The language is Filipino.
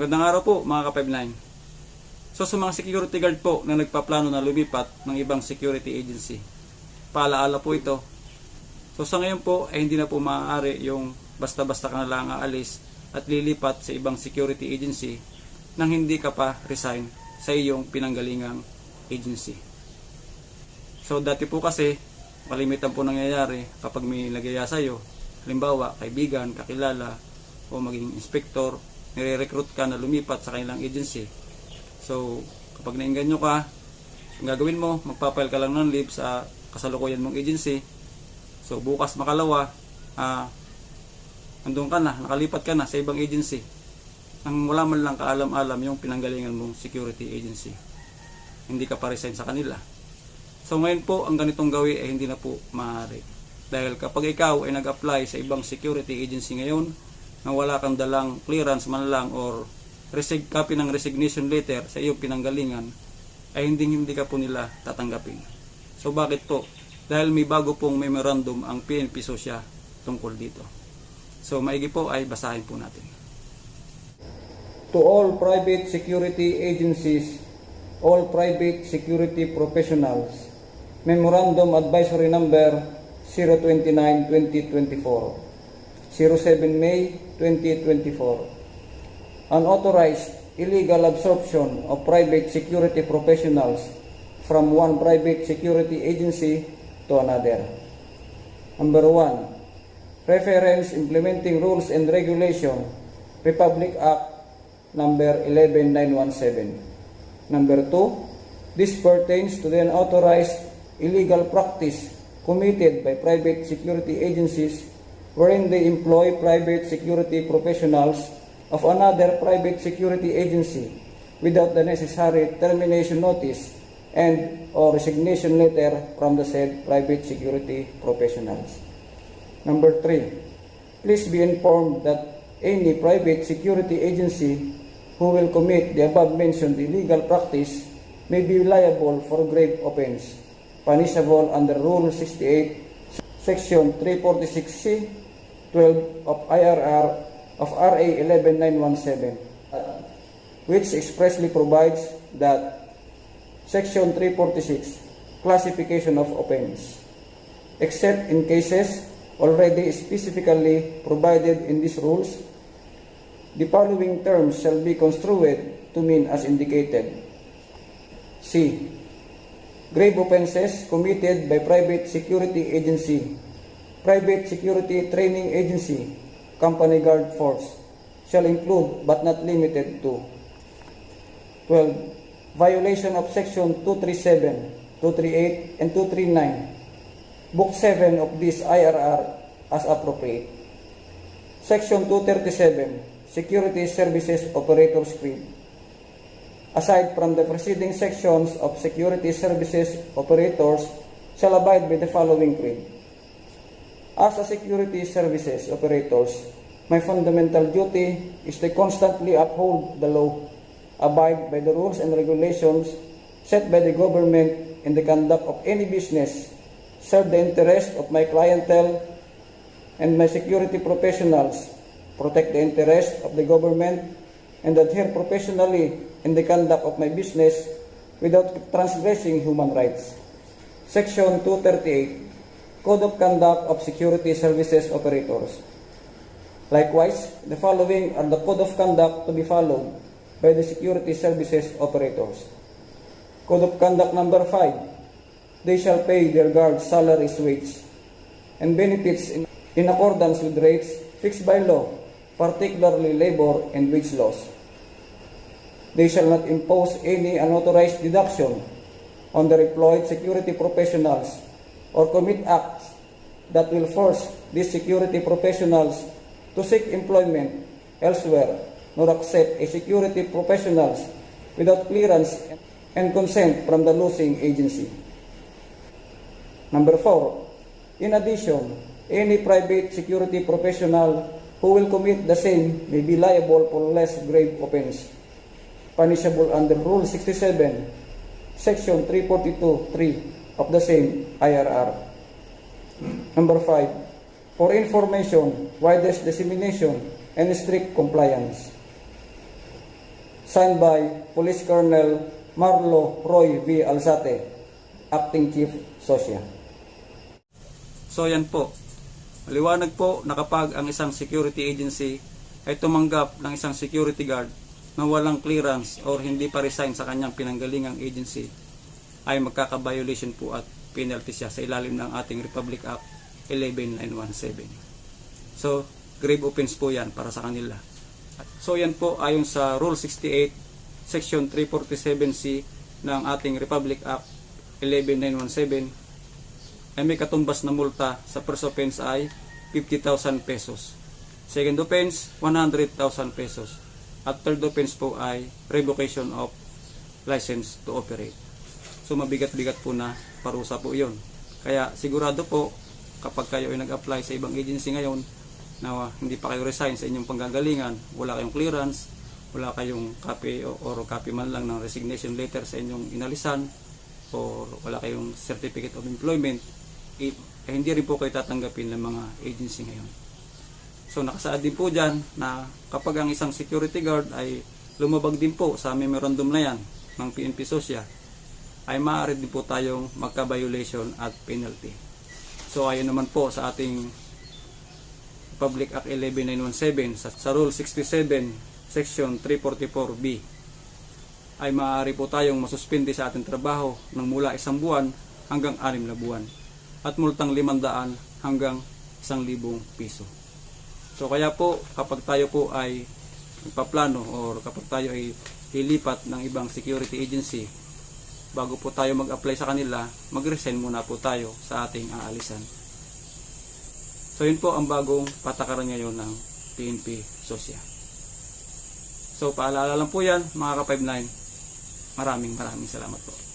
Magandang araw po mga ka-59. So sa mga security guard po na nagpaplano na lumipat ng ibang security agency, paalaala po ito. So sa ngayon po ay hindi na po maaari yung basta-basta ka na lang aalis at lilipat sa ibang security agency nang hindi ka pa resign sa iyong pinanggalingang agency. So dati po kasi, kalimitan po nangyayari kapag may nagyaya sa'yo, halimbawa kaibigan, kakilala, o maging inspector, nire-recruit ka na lumipat sa kanilang agency. So, kapag nainganyo ka, ang gagawin mo, magpapile ka lang ng leave sa kasalukuyan mong agency. So, bukas makalawa, ah, andun ka na, nakalipat ka na sa ibang agency. Nang wala man lang kaalam-alam yung pinanggalingan mong security agency. Hindi ka pa resign sa kanila. So ngayon po, ang ganitong gawin ay hindi na po maaari. Dahil kapag ikaw ay nag-apply sa ibang security agency ngayon, na wala kang dalang clearance man lang or resig copy ng resignation letter sa iyong pinanggalingan, ay hindi hindi ka po nila tatanggapin. So bakit po? Dahil may bago pong memorandum ang PNP Sosya tungkol dito. So maigi po ay basahin po natin. to all private security agencies, all private security professionals. Memorandum Advisory Number 029-2024, 07 May 2024. Unauthorized illegal absorption of private security professionals from one private security agency to another. Number 1. Reference Implementing Rules and Regulation, Republic Act number 11917. Number 2. This pertains to the unauthorized illegal practice committed by private security agencies wherein they employ private security professionals of another private security agency without the necessary termination notice and or resignation letter from the said private security professionals. Number three, please be informed that any private security agency who will commit the above mentioned illegal practice may be liable for grave offense, punishable under Rule 68, Section 346C, 12 of IRR of RA 11917, which expressly provides that Section 346, classification of offense except in cases already specifically provided in these rules, the following terms shall be construed to mean as indicated. C. Grave offenses committed by private security agency, private security training agency, company guard force shall include but not limited to 12. Violation of Section 237, 238, and 239 Book 7 of this IRR as appropriate. Section 237, Security Services Operators Creed. Aside from the preceding sections of Security Services Operators shall abide by the following creed. As a security services operators, my fundamental duty is to constantly uphold the law, abide by the rules and regulations set by the government in the conduct of any business serve the interest of my clientele and my security professionals, protect the interest of the government, and adhere professionally in the conduct of my business without transgressing human rights. Section 238, Code of Conduct of Security Services Operators. Likewise, the following are the code of conduct to be followed by the security services operators. Code of conduct number 5 they shall pay their guards salaries, wage, and benefits in, in accordance with rates fixed by law, particularly labor and wage laws. They shall not impose any unauthorized deduction on the employed security professionals or commit acts that will force these security professionals to seek employment elsewhere nor accept a security professionals without clearance and consent from the losing agency. Number four, in addition, any private security professional who will commit the same may be liable for less grave offense, punishable under Rule 67, Section 342.3 of the same IRR. Number five, for information, widest dissemination, and strict compliance. Signed by Police Colonel Marlo Roy V. Alzate, Acting Chief Sosya. So yan po. Maliwanag po na kapag ang isang security agency ay tumanggap ng isang security guard na walang clearance or hindi pa resign sa kanyang pinanggalingang agency ay magkaka-violation po at penalty siya sa ilalim ng ating Republic Act 11917. So, grave offense po yan para sa kanila. So yan po ayon sa Rule 68, Section 347C ng ating Republic Act 11917 ay may katumbas na multa sa first offense ay 50,000 pesos. Second offense, 100,000 pesos. At third offense po ay revocation of license to operate. So mabigat-bigat po na parusa po yon. Kaya sigurado po kapag kayo ay nag-apply sa ibang agency ngayon na hindi pa kayo resign sa inyong panggagalingan, wala kayong clearance, wala kayong copy o or copy man lang ng resignation letter sa inyong inalisan or wala kayong certificate of employment, eh, eh, hindi rin po kayo tatanggapin ng mga agency ngayon. So nakasaad din po dyan na kapag ang isang security guard ay lumabag din po sa memorandum na yan ng PNP Sosya, ay maaari din po tayong magka-violation at penalty. So ayon naman po sa ating Public Act 11917 sa, sa Rule 67 Section 344B ay maaari po tayong masuspindi sa ating trabaho ng mula isang buwan hanggang anim na buwan at multang 500 hanggang 1,000 piso. So kaya po kapag tayo po ay nagpaplano or kapag tayo ay lilipat ng ibang security agency bago po tayo mag-apply sa kanila, mag-resign muna po tayo sa ating aalisan. So yun po ang bagong patakaran ngayon ng PNP Sosya. So paalala lang po yan mga ka-59. Maraming maraming salamat po.